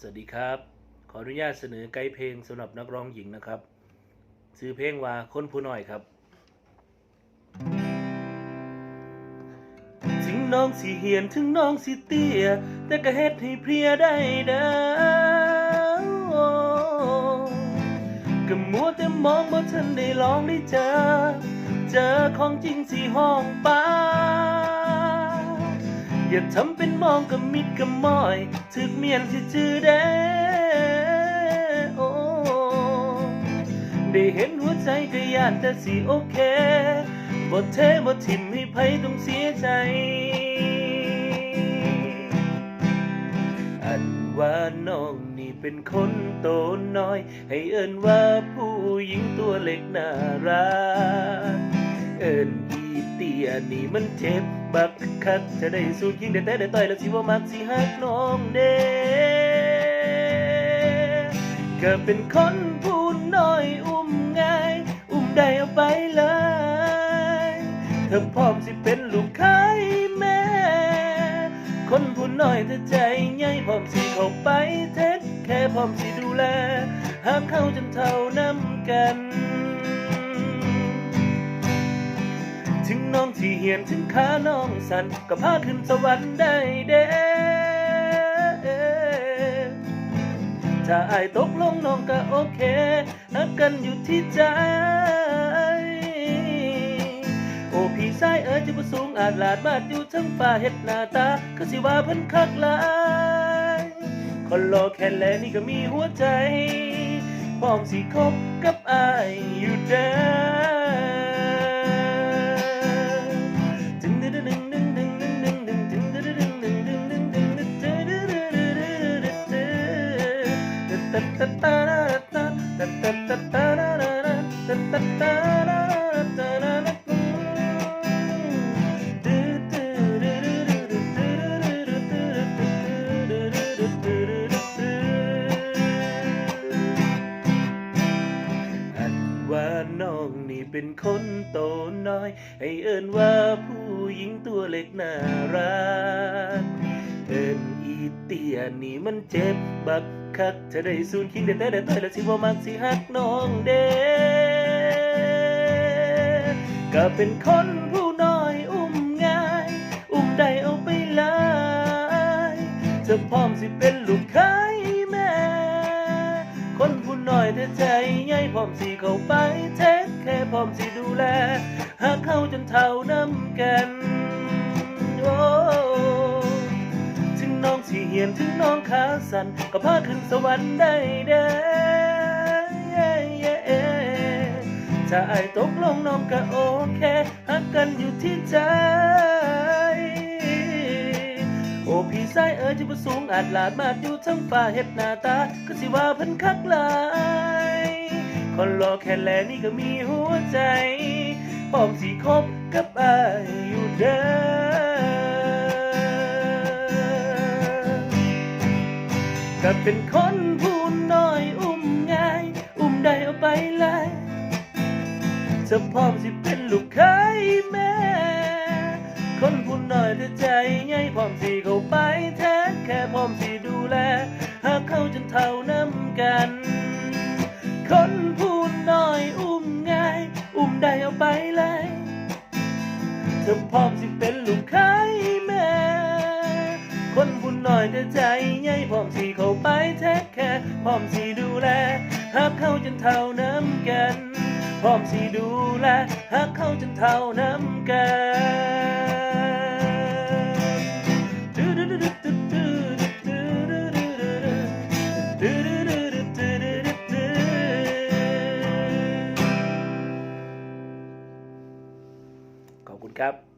สวัสดีครับ ขออนุญาตเสนอไกด์เพลงสำหรับนักร้องหญิงนะครับชื่อเพลงว่าคนผู้น้อยครับถึงน้องสิเหียนถึงน้องสิเตี้ยแต่ก็เฮ็ดให้เพลียได้เด้อก็มัวแต่มองบ่ทันได้ลองได้เจอ เจอของจริงสิห้องป้า อย่าทำเป็นมองกับมิดกับมอยถึกเมียนสิจือเด้โอ้ได้เห็นหัวใจก็ยานแต่สิโอเคบ่เทบ่ทิมให้ไผต้องเสียใจ อันว่าน้องนี่เป็นคนโตน้อย ให้เอินว่าผู้หญิงตัวเล็กน่ารัก เอินอีเตียนี่มันเจ็บ บักคักจะได้สู้ยิงได้แต่ได้ต่อยแล้วสิว่ามักสิฮักน้องเด้ก็เป็นคนผู้น้อยอุ้มง่าย อุ้มได้เอาไปเลยเธอพร้อมสิเป็นลูกค้าแม่ คนผู้น้อยแต่ใจใหญ่พร้อมสิเข้าไปเทคแค่พร้อมสิดูแลหากเข้าจนเท่าน้ำกัน ถึงน้องที่เหียนถึงขาน้องสันก็พาขึ้นสวรรค์ได้เด้ถ้าอายตกลงน้องก็โอเคฮักกันอยู่ที่ใจ โอ้พี่ชายเอ๋ยจะประสูงอาจลาดมาดอยู่ทั้งฟ้าเฮ็ดหน้าตา ก็สิว่าเพิ่นคักหลายคนรอแค่แลนี่ก็มีหัวใจพร้อมสิคบกับอายอยู่เด้อ ว่าน้องนี่เป็นคนโตน้อย ให้เอินว่าผู้หญิงตัวเล็กน่ารัก เอินอีเตียนี่มันเจ็บบักคักจะได้สูนคิงได้แต่ได้ต่อยแล้วสิว่ามักสิฮักน้องเด้ ก็เป็นคนผู้น้อยอุ้มง่าย อุ้มได้เอาไปเลยจะพร้อมสิเป็นลูกค้ายแม่ คนผู้น้อยแต่ใจใหญ่พร้อมสิเข้าไปเทคแค่พร้อมสิดูแล หากเข้าจนเท่าน้ำกันโอ้ถึงน้องสิเหียนถึงน้องขาสั่นก็พาขึ้นสวรรค์ได้เด้ ถ้าไอตกลงน้องก็โอเคหักกันอยู่ที่ใจ โอ้พี่ชายเอ๋ยจะประสูงอาจลาดมาดอยู่ทั้งฟ้าเฮ็ดหน้าตา ก็สิว่าเพิ่นคักหลายคนรอแค่แลนี่ก็มีหัวใจพร้อมสิคบกับอายอยู่เด้อก็เป็นคน จะพร้อมสิเป็นลูกค้ายแม่ คนผู้น้อยแต่ใจใหญ่พร้อมสิเข้าไปแท้แค่พร้อมสิดูแล หากเขาจนเท่าน้ำกัน คนผู้น้อยอุ้มง่าย อุ้มได้เอาไปเลย เธอพร้อมสิเป็นลูกค้ายแม่ คนผู้น้อยแต่ใจใหญ่พร้อมสิเข้าไปแท้แค่พร้อมสิดูแลหากเขาจนเท่าน้ำกัน พร้อมสิดูแลหากเขาจนเท่าน้ำกันขอบคุณครับ